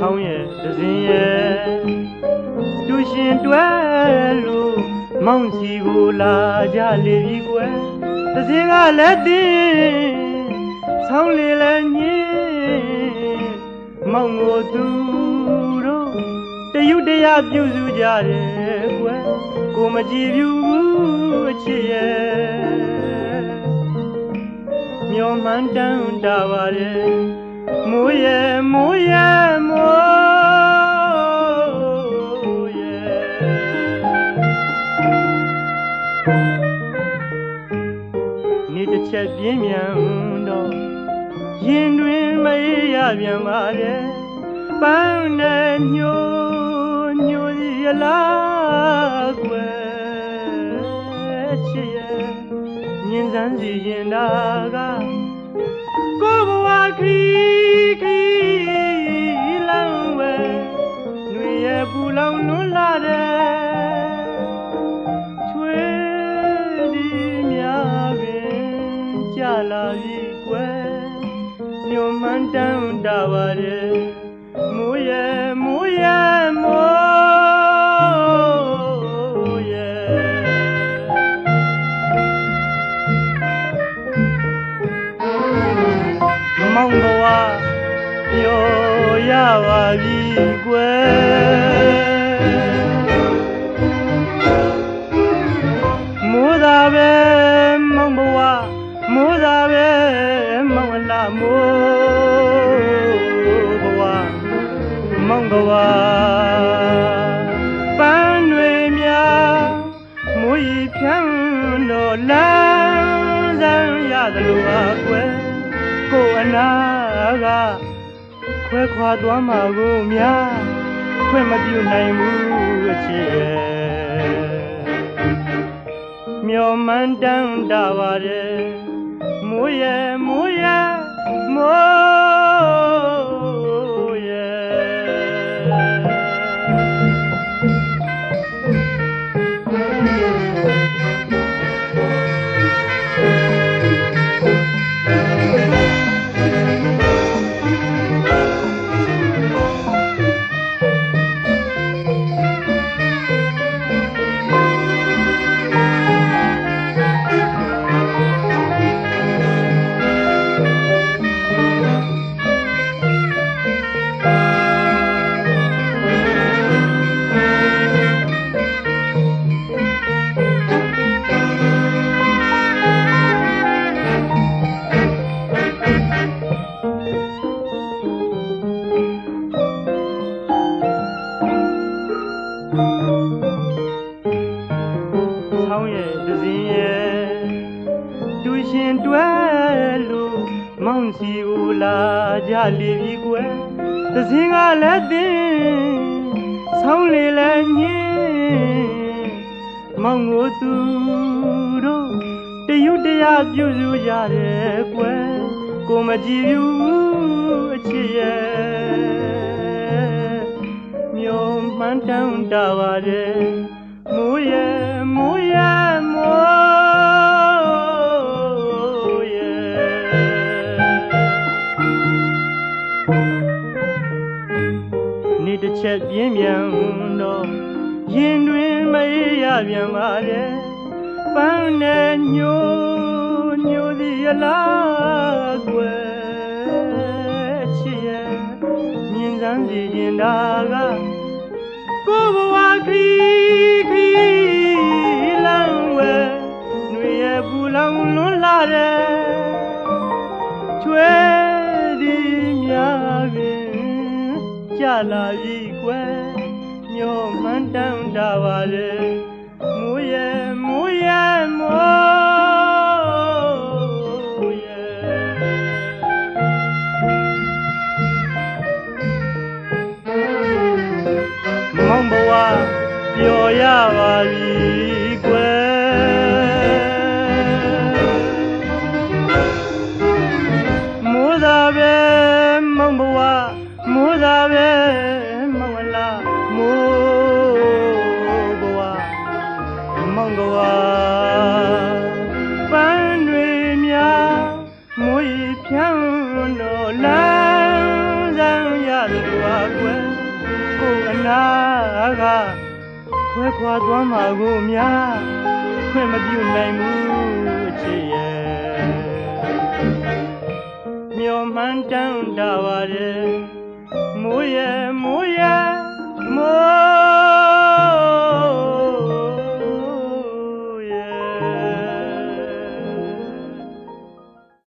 ဆောင်းရဲ့ဒဇင်ရဲ့တူရှင်တွဲလို့မောင်စီကိုလာကြလေပြီကွယ်ဒဇင်ကလည်းတင်းဆောင်းလေလည်းညင်းမောင်ကိုသူတို့တยุတရားပြုစုကြတယ်ကွယ်ကိုမကြည့်ဘူးအချစ်ရဲ့မျောမှန်းတန်းတာပါတယ် မိုးရဲ့မိုးရဲ့မိုးရဲ့နေ့တစ်ချက်ပြင်းမြန်တော့ရင်တွင်မအေးရပြန်ပါရဲ့ပန်းနဲ့ညိုညိုစီရလားကွယ်ချစ်ရဲ့ညင်စမ်းစီရင်တာကကို လာပြီကွယ်ညွန်မှန်းတန်းတာပါတယ်မိုးရဲ့မိုးရဲ့မိုးရဲ့မောင်ဘဝပြောရပါပြီကွယ် သလိုပါကွယ်ကိုအနာကခွဲခွာသွားမှာကိုများခွင့်မပြုနိုင်ဘူးအချစ်ရဲ့မျောမှန်းတန်းတာပါတယ်မိုးရဲ့မိုးရဲ့မိုး င်တွဲလို့မောင်စီကိုလာကြလေပြီကွယ်ဒဇင်ကလည်းတင်းဆောင်းလေလည်းညင်းမောင်ကိုသူတို့တยุတရားပြုစုကြတယ်ကွယ်ကိုမကြည့်ဘူးအချစ်ရဲ့မျောမှန်းတန်းတာပါတယ်မိုးရဲ့ ချက်ပြင်းပြန်တော့ရင်တွင်မအေးရပြန်ပါလေပန်းနဲ့ညိုညိုသည်ရလားကွယ်ချစ်ရဲ့မြင်စမ်းစီရင်တာကကိုဘဝခီခီလမ်းဝဲຫນွေရဲ့ပူလောင်လွန်းလာတဲ့ချွေ ကြာလာပြီကွယ်မျောမှန်းတန်းတာပါလေမိုးရဲ့မိုးရဲ့မိုးရဲ့မောင်ဘဝပျော်ရပါပြီ ဖြန်းတော့လမ်းစမ်းရတယ်ကွာကွယ်နာကခွဲခွာသွားမှာကိုများခွင့်မပြုနိုင်ဘူးအချစ်ရဲ့မျော်မှန်းတမ်းတာပါရဲ့မိုးရဲ့မိုး